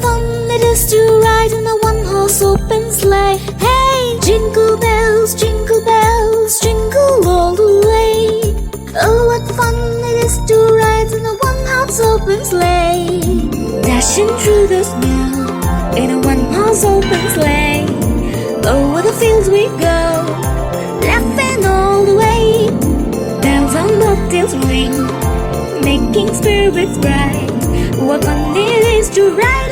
fun it is to ride in a one horse open sleigh. Hey, jingle bells, jingle bells, jingle all the way. Oh, what fun it is to ride in a one horse open sleigh. Dashing through the snow in a one horse open sleigh. Over the fields we go, laughing all the way. Bells on bobtails ring, making spirits bright. What fun it is to ride!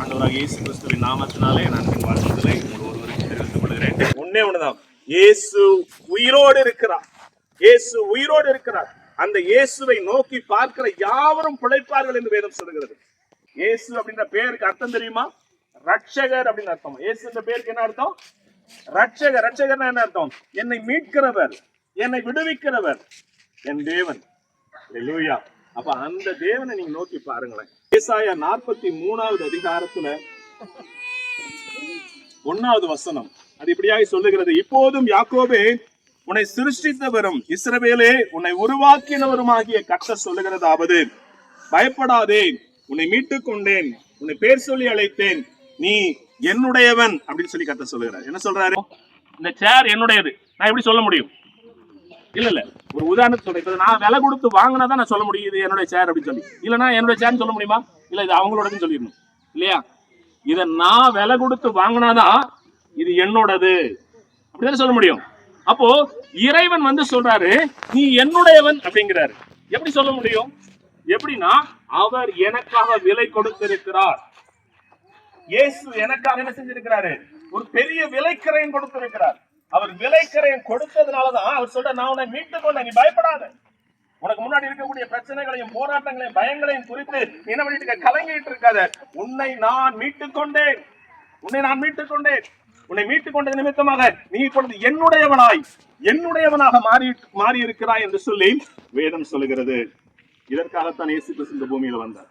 ஆண்டவராக இயேசு கிறிஸ்துவின் நாமத்தினாலே நான் என் வாழ்த்துக்களை உங்கள் ஒருவருக்கு தெரிவித்துக் கொள்கிறேன். ஒன்னே ஒண்ணுதான். இயேசு உயிரோடு இருக்கிறார். இயேசு உயிரோடு இருக்கிறார். அந்த இயேசுவை நோக்கி பார்க்கிற யாவரும் பிழைப்பார்கள் என்று வேதம் சொல்லுகிறது. இயேசு அப்படின்ற பேருக்கு அர்த்தம் தெரியுமா? ரட்சகர் அப்படின்னு அர்த்தம். இயேசு என்ற பேருக்கு என்ன அர்த்தம்? ரட்சகர் ரட்சகர்னா என்ன அர்த்தம்? என்னை மீட்கிறவர். என்னை விடுவிக்கிறவர். என் தேவன். ஹalleluya அப்ப அந்த தேவனை நீங்க நோக்கி பாருங்களேன். ஏசாயா நாற்பத்தி மூணாவது அதிகாரத்துல ஒன்னாவது வசனம். அது இப்படியாக சொல்லுகிறது. இப்போதும் யாக்கோபே உன்னை சிருஷ்டித்தவரும் இஸ்ரவேலே உன்னை உருவாக்கினவருமாகிய கட்ட சொல்லுகிறதாவது பயப்படாதே உன்னை மீட்டுக் கொண்டேன் உன்னை பேர் சொல்லி அழைத்தேன் நீ என்னுடையவன் அப்படின்னு சொல்லி கத்த சொல்லுகிறார். என்ன சொல்றாரு? இந்த சேர் என்னுடையது. நான் எப்படி சொல்ல முடியும்? இல்ல இல்ல. ஒரு உதாரணத்துக்கு சொல்றேன். இப்ப நான் விலை கொடுத்து வாங்கினா தான் நான் சொல்ல முடியும் இது என்னுடைய சேர் அப்படின்னு சொல்லி. இல்லைன்னா என்னுடைய சேர்னு சொல்ல முடியுமா? இல்ல இது அவங்களோடதுன்னு சொல்லிடணும். இல்லையா? இத நான் விலை கொடுத்து வாங்கினாதான் இது என்னோடது? அப்படிதானே சொல்ல முடியும்? அப்போ இறைவன் வந்து சொல்றாரு நீ என்னுடையவன் அப்படிங்கிறாரு. எப்படி சொல்ல முடியும்? எப்படின்னா அவர் எனக்காக விலை கொடுத்திருக்கிறார். இயேசு எனக்காக என்ன செஞ்சிருக்கிறாரு? ஒரு பெரிய விலைக்கரையும் கொடுத்திருக்கிறார். அவர் விலைக்கரையும் கொடுத்ததுனாலதான். அவர் சொல்ற நான் உன்னை மீட்டுக் கொண்டேன் நீ பயப்படாத. உனக்கு முன்னாடி இருக்கக்கூடிய பிரச்சனைகளையும் போராட்டங்களையும் பயங்களையும் குறித்து என்ன பண்ணிட்டு கலங்கிட்டு இருக்காத. உன்னை நான் மீட்டுக் கொண்டேன். உன்னை நான் மீட்டுக் கொண்டேன். உன்னை மீட்டுக் கொண்ட நிமித்தமாக நீ இப்பொழுது என்னுடையவனாய் என்னுடையவனாக மாறி மாறி இருக்கிறாய் என்று சொல்லி வேதம் சொல்லுகிறது. இதற்காகத்தான் இயேசு கிறிஸ்து இந்த பூமியில வந்தார்.